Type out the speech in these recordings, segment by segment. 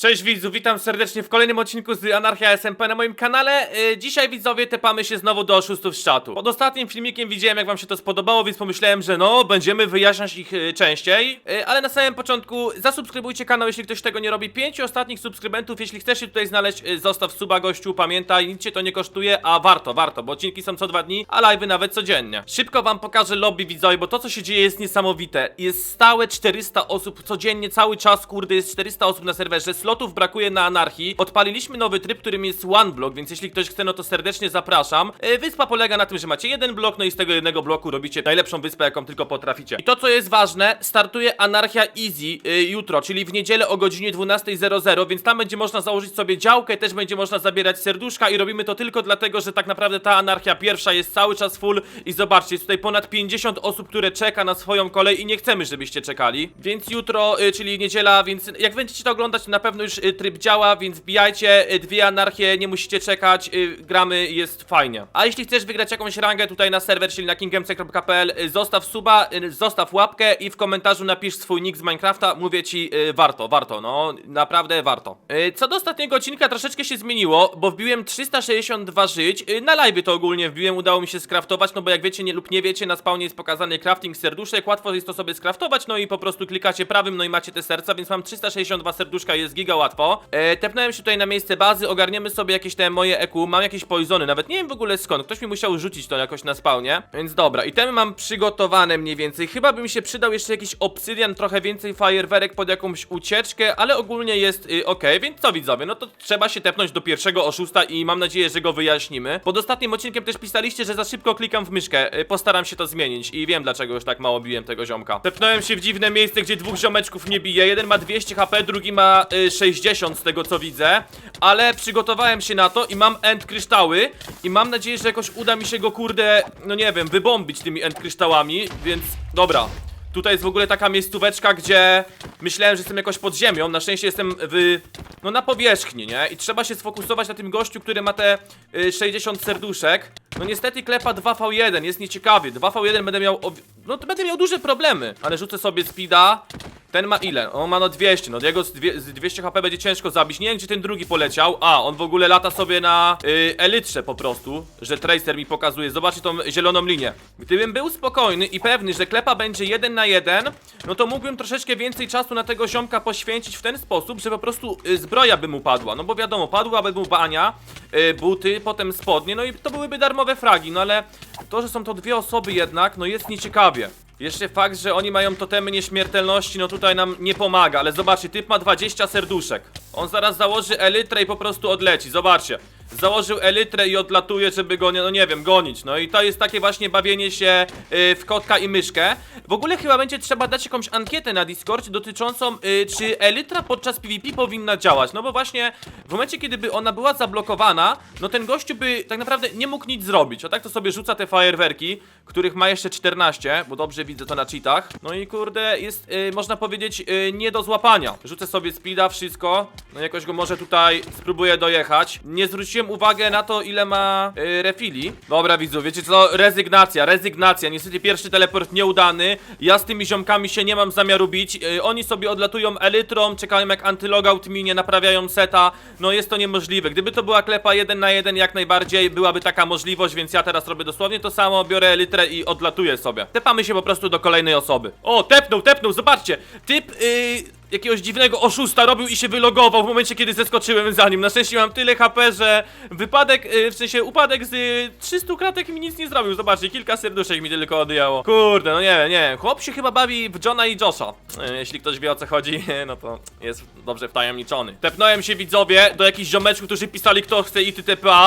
Cześć widzów, witam serdecznie w kolejnym odcinku z Anarchia SMP na moim kanale. Yy, dzisiaj widzowie tepamy się znowu do oszustów z czatu. Pod ostatnim filmikiem widziałem jak wam się to spodobało, więc pomyślałem, że no, będziemy wyjaśniać ich yy, częściej. Yy, ale na samym początku zasubskrybujcie kanał, jeśli ktoś tego nie robi. Pięciu ostatnich subskrybentów, jeśli chcesz się tutaj znaleźć, zostaw suba gościu, pamiętaj, nic cię to nie kosztuje, a warto, warto, bo odcinki są co dwa dni, a live'y nawet codziennie. Szybko wam pokażę lobby widzowie, bo to co się dzieje jest niesamowite. Jest stałe 400 osób codziennie, cały czas, kurde, jest 400 osób na serwerze, slotów brakuje na anarchii. Odpaliliśmy nowy tryb, którym jest one block, więc jeśli ktoś chce, no to serdecznie zapraszam. E, Wyspa polega na tym, że macie jeden blok, no i z tego jednego bloku robicie najlepszą wyspę, jaką tylko potraficie. I to, co jest ważne, startuje anarchia easy y, jutro, czyli w niedzielę o godzinie 12.00, więc tam będzie można założyć sobie działkę, też będzie można zabierać serduszka i robimy to tylko dlatego, że tak naprawdę ta anarchia pierwsza jest cały czas full i zobaczcie, jest tutaj ponad 50 osób, które czeka na swoją kolej i nie chcemy, żebyście czekali. Więc jutro, y, czyli niedziela, więc jak będziecie to oglądać, na pewno już y, tryb działa, więc wbijajcie, y, dwie anarchie, nie musicie czekać, y, gramy, jest fajnie. A jeśli chcesz wygrać jakąś rangę tutaj na serwer, czyli na kingemce.pl, y, zostaw suba, zostaw łapkę i w komentarzu napisz swój nick z Minecrafta, mówię ci, warto, warto, no, naprawdę warto. Co do ostatniego odcinka, troszeczkę się zmieniło, bo wbiłem 362 żyć, na live to ogólnie wbiłem, udało mi się skraftować, no bo jak wiecie nie, lub nie wiecie, na spawnie jest pokazany crafting serduszek, łatwo jest to sobie skraftować, no i po prostu klikacie prawym, no i macie te serca, więc mam 362 serduszka, jest giga łatwo. E, tepnąłem się tutaj na miejsce bazy, ogarniemy sobie jakieś te moje EQ, mam jakieś poisony, nawet nie wiem w ogóle skąd, ktoś mi musiał rzucić to jakoś na spawnie, więc dobra, i temy mam przygotowane mniej więcej, chyba by mi się przydał jeszcze jakiś obsydian, trochę więcej fajerwerek pod jakąś ucieczkę, ale ogólnie jest y, ok, więc co widzowie, no to trzeba się tepnąć do pierwszego oszusta i mam nadzieję, że go wyjaśnimy. Pod ostatnim odcinkiem też pisaliście, że za szybko klikam w myszkę, y, postaram się to zmienić i wiem dlaczego już tak mało biłem tego ziomka. Tepnąłem się w dziwne miejsce, gdzie dwóch ziomeczków nie bije, jeden ma 200 HP, drugi ma y, 60 z tego co widzę, ale przygotowałem się na to i mam end kryształy i mam nadzieję, że jakoś uda mi się go kurde, no nie wiem, wybombić tymi end kryształami, więc dobra. Tutaj jest w ogóle taka miejscóweczka, gdzie myślałem, że jestem jakoś pod ziemią. Na szczęście jestem w. No na powierzchni, nie? I trzeba się sfokusować na tym gościu, który ma te y, 60 serduszek. No niestety klepa 2v1, jest nieciekawie. 2v1 będę miał. No to będę miał duże problemy. Ale rzucę sobie speeda. Ten ma ile? On ma no 200, no jego z, dwie, z 200 HP będzie ciężko zabić. Nie wiem, gdzie ten drugi poleciał. A, on w ogóle lata sobie na y, elytrze po prostu, że Tracer mi pokazuje. Zobaczcie tą zieloną linię. Gdybym był spokojny i pewny, że klepa będzie jeden na jeden, no to mógłbym troszeczkę więcej czasu na tego ziomka poświęcić w ten sposób, że po prostu y, zbroja by mu padła. No bo wiadomo, padłaby mu bania, y, buty, potem spodnie, no i to byłyby darmowe fragi, no ale to, że są to dwie osoby jednak, no jest nieciekawie. Jeszcze fakt, że oni mają totemy nieśmiertelności, no tutaj nam nie pomaga, ale zobaczcie, typ ma 20 serduszek. On zaraz założy elytrę i po prostu odleci, zobaczcie. Założył elytrę i odlatuje, żeby go, no nie wiem, gonić. No i to jest takie właśnie bawienie się y, w kotka i myszkę. W ogóle chyba będzie trzeba dać jakąś ankietę na Discord dotyczącą, y, czy elytra podczas PvP powinna działać. No bo właśnie w momencie, kiedy by ona była zablokowana, no ten gościu by tak naprawdę nie mógł nic zrobić. A tak to sobie rzuca te fajerwerki, których ma jeszcze 14, bo dobrze widzę to na cheatach. No i kurde, jest, y, można powiedzieć, y, nie do złapania. Rzucę sobie speeda, wszystko. No jakoś go może tutaj spróbuję dojechać. Nie zwróciłem uwagę na to, ile ma y, refili. Dobra, widzu, wiecie co? Rezygnacja, rezygnacja. Niestety pierwszy teleport nieudany. Ja z tymi ziomkami się nie mam zamiaru bić. Y, oni sobie odlatują elytrą, czekają jak antylogout minie, naprawiają seta. No jest to niemożliwe. Gdyby to była klepa 1 na 1, jak najbardziej byłaby taka możliwość, więc ja teraz robię dosłownie to samo, biorę elytrę i odlatuję sobie. Tepamy się po prostu do kolejnej osoby. O, tepnął, tepnął, zobaczcie. Typ, yy, jakiegoś dziwnego oszusta robił i się wylogował w momencie, kiedy zeskoczyłem za nim. Na szczęście mam tyle HP, że wypadek, yy, w sensie upadek z yy, 300 kratek mi nic nie zrobił. Zobaczcie, kilka serduszek mi tylko odjęło. Kurde, no nie wiem, nie wiem. Chłop się chyba bawi w Johna i Josha. Yy, jeśli ktoś wie o co chodzi, no to jest dobrze wtajemniczony. Tepnąłem się widzowie do jakichś ziomeczków, którzy pisali kto chce i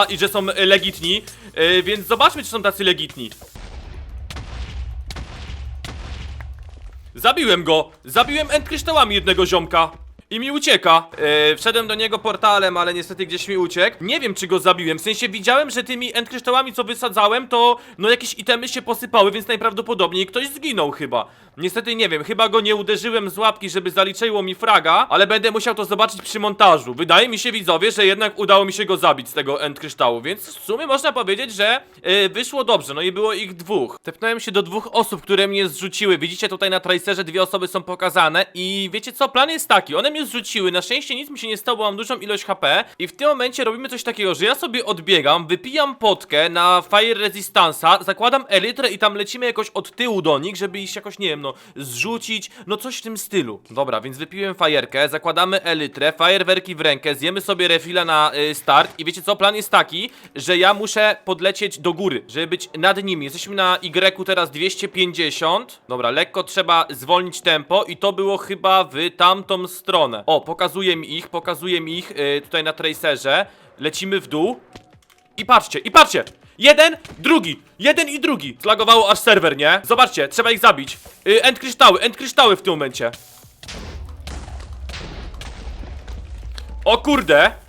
i że są legitni. Więc zobaczmy, czy są tacy legitni. Zabiłem go! Zabiłem end jednego ziomka! I mi ucieka. Yy, wszedłem do niego portalem, ale niestety gdzieś mi uciekł. Nie wiem, czy go zabiłem. W sensie widziałem, że tymi end kryształami, co wysadzałem, to no jakieś itemy się posypały, więc najprawdopodobniej ktoś zginął chyba. Niestety nie wiem, chyba go nie uderzyłem z łapki, żeby zaliczyło mi fraga, ale będę musiał to zobaczyć przy montażu. Wydaje mi się, widzowie, że jednak udało mi się go zabić z tego end kryształu, więc w sumie można powiedzieć, że yy, wyszło dobrze, no i było ich dwóch. Tepnąłem się do dwóch osób, które mnie zrzuciły. Widzicie tutaj na tracerze dwie osoby są pokazane i wiecie co, plan jest taki, one mnie mnie zrzuciły, na szczęście nic mi się nie stało, bo mam dużą ilość HP i w tym momencie robimy coś takiego, że ja sobie odbiegam, wypijam potkę na Fire Resistance'a, zakładam elytrę i tam lecimy jakoś od tyłu do nich, żeby ich jakoś, nie wiem, no, zrzucić, no coś w tym stylu. Dobra, więc wypiłem fajerkę, zakładamy elytrę, fajerwerki w rękę, zjemy sobie refila na y, start i wiecie co, plan jest taki, że ja muszę podlecieć do góry, żeby być nad nimi. Jesteśmy na Y teraz 250. Dobra, lekko trzeba zwolnić tempo i to było chyba w tamtą stronę. O, pokazuję mi ich, pokazuję mi ich y, tutaj na tracerze. Lecimy w dół. I patrzcie, i patrzcie! Jeden, drugi, jeden i drugi. Zlagowało aż serwer, nie? Zobaczcie, trzeba ich zabić. Y, end kryształy, end kryształy w tym momencie. O kurde!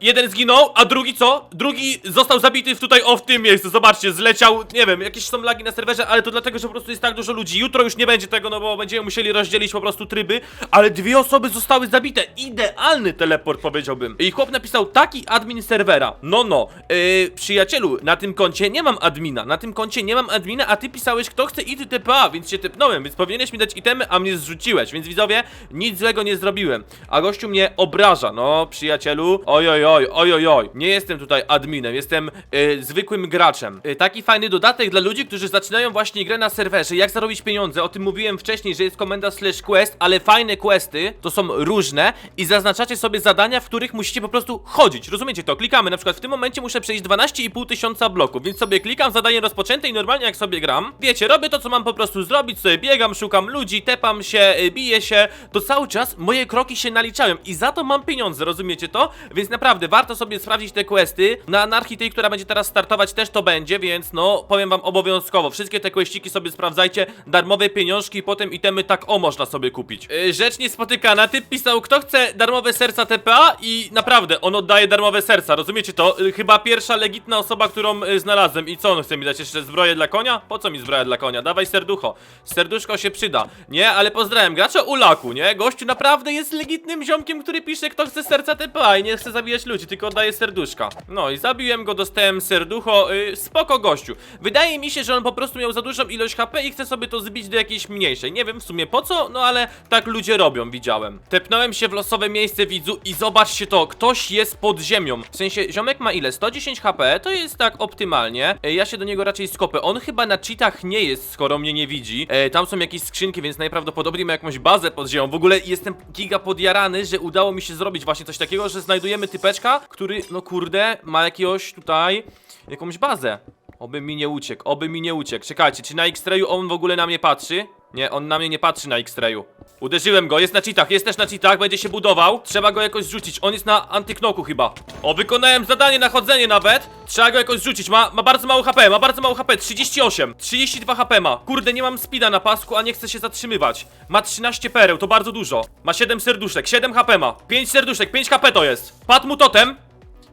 Jeden zginął, a drugi co? Drugi został zabity tutaj o w tym miejscu. Zobaczcie, zleciał, nie wiem, jakieś są lagi na serwerze, ale to dlatego, że po prostu jest tak dużo ludzi. Jutro już nie będzie tego, no bo będziemy musieli rozdzielić po prostu tryby, ale dwie osoby zostały zabite. Idealny teleport powiedziałbym. I chłop napisał taki admin serwera. No no, yy, przyjacielu, na tym koncie nie mam admina, na tym koncie nie mam admina, a ty pisałeś kto chce ity TPA, więc się typnąłem, więc powinieneś mi dać itemy, a mnie zrzuciłeś, więc widzowie, nic złego nie zrobiłem. A gościu mnie obraża, no przyjacielu, oj oj oj, oj nie jestem tutaj adminem, jestem y, zwykłym graczem. Y, taki fajny dodatek dla ludzi, którzy zaczynają właśnie grę na serwerze, jak zarobić pieniądze, o tym mówiłem wcześniej, że jest komenda slash quest, ale fajne questy to są różne i zaznaczacie sobie zadania, w których musicie po prostu chodzić, rozumiecie to? Klikamy, na przykład w tym momencie muszę przejść 12,5 tysiąca bloków, więc sobie klikam, zadanie rozpoczęte i normalnie jak sobie gram, wiecie, robię to co mam po prostu zrobić, sobie biegam, szukam ludzi, tepam się, y, biję się, to cały czas moje kroki się naliczają i za to mam pieniądze, rozumiecie to? Więc naprawdę warto sobie sprawdzić te questy, na anarchii tej, która będzie teraz startować też to będzie, więc no, powiem wam obowiązkowo, wszystkie te questyki sobie sprawdzajcie, darmowe pieniążki potem itemy tak o można sobie kupić. Yy, rzecz niespotykana, typ pisał, kto chce darmowe serca TPA i naprawdę, on oddaje darmowe serca, rozumiecie to? Yy, chyba pierwsza legitna osoba, którą yy, znalazłem i co on chce mi dać, jeszcze zbroję dla konia? Po co mi zbroja dla konia? Dawaj serducho, serduszko się przyda, nie? Ale pozdrawiam, gracza Ulaku, nie? Gościu naprawdę jest legitnym ziomkiem, który pisze, kto chce serca TPA i nie chce zabijać ludzi, tylko oddaje serduszka. No i zabiłem go, dostałem serducho, yy, spoko gościu. Wydaje mi się, że on po prostu miał za dużą ilość HP i chce sobie to zbić do jakiejś mniejszej. Nie wiem w sumie po co, no ale tak ludzie robią, widziałem. Tepnąłem się w losowe miejsce widzu i zobaczcie to, ktoś jest pod ziemią. W sensie, ziomek ma ile? 110 HP, to jest tak optymalnie. E, ja się do niego raczej skopę. On chyba na cheatach nie jest, skoro mnie nie widzi. E, tam są jakieś skrzynki, więc najprawdopodobniej ma jakąś bazę pod ziemią. W ogóle jestem giga podjarany, że udało mi się zrobić właśnie coś takiego, że znajdujemy typeczka, który, no kurde, ma jakiegoś tutaj, jakąś bazę. Oby mi nie uciekł, oby mi nie uciekł. Czekajcie, czy na X-Rayu on w ogóle na mnie patrzy? Nie, on na mnie nie patrzy na X-Rayu. Uderzyłem go, jest na cheatach, jest też na cheatach, będzie się budował. Trzeba go jakoś zrzucić, on jest na antyknoku chyba. O, wykonałem zadanie na chodzenie nawet. Trzeba go jakoś zrzucić, ma, ma bardzo mało HP, ma bardzo mało HP, 38. 32 HP ma. Kurde, nie mam speeda na pasku, a nie chcę się zatrzymywać. Ma 13 pereł, to bardzo dużo. Ma 7 serduszek, 7 HP ma. 5 serduszek, 5 HP to jest. Padł mu totem.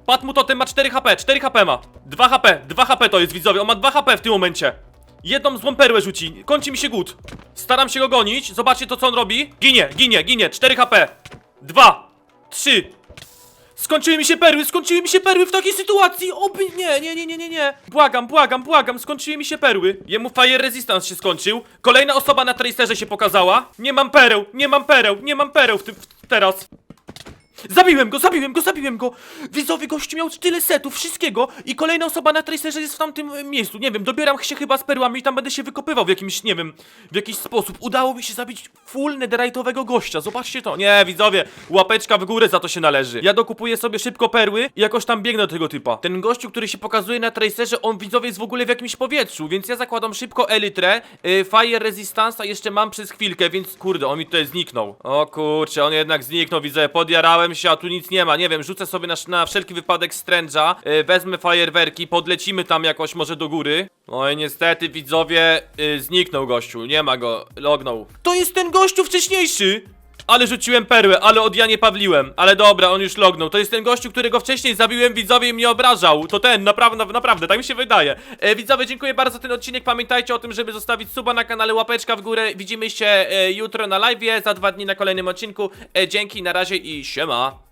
Padł mu totem, ma 4 HP, 4 HP ma. 2 HP, 2 HP to jest widzowie, on ma 2 HP w tym momencie. Jedną złą perłę rzuci, kończy mi się głód. Staram się go gonić, zobaczcie to co on robi. Ginie, ginie, ginie, 4 HP. 2, 3. Skończyły mi się perły, skończyły mi się perły w takiej sytuacji! Oby nie, nie, nie, nie, nie, nie. Błagam, błagam, błagam, skończyły mi się perły. Jemu Fire Resistance się skończył. Kolejna osoba na tracerze się pokazała. Nie mam pereł, nie mam pereł, nie mam pereł w tym, w, teraz. Zabiłem go, zabiłem go, zabiłem go! Widzowie gościu miał tyle setów, wszystkiego i kolejna osoba na tracerze jest w tamtym e, miejscu. Nie wiem, dobieram się chyba z perłami i tam będę się wykopywał w jakimś, nie wiem, w jakiś sposób. Udało mi się zabić full netherite'owego gościa, zobaczcie to. Nie, widzowie, łapeczka w górę za to się należy. Ja dokupuję sobie szybko perły i jakoś tam biegnę do tego typa. Ten gościu, który się pokazuje na tracerze, on widzowie jest w ogóle w jakimś powietrzu, więc ja zakładam szybko elytrę, y, fire resistance, jeszcze mam przez chwilkę, więc kurde, on mi tutaj zniknął. O kurczę, on jednak zniknął, widzę, podjarałem się, a tu nic nie ma, nie wiem, rzucę sobie na, na wszelki wypadek stręża, y, wezmę fajerwerki, podlecimy tam jakoś może do góry. No i niestety, widzowie, y, zniknął gościu, nie ma go, lognął. To jest ten gościu wcześniejszy! Ale rzuciłem perłę, ale od ja nie pawliłem. Ale dobra, on już lognął. To jest ten gościu, którego wcześniej zabiłem widzowie i mnie obrażał. To ten, naprawdę, naprawdę, tak mi się wydaje. E, widzowie, dziękuję bardzo za ten odcinek. Pamiętajcie o tym, żeby zostawić suba na kanale, łapeczka w górę. Widzimy się e, jutro na live, za dwa dni na kolejnym odcinku. E, dzięki, na razie i siema.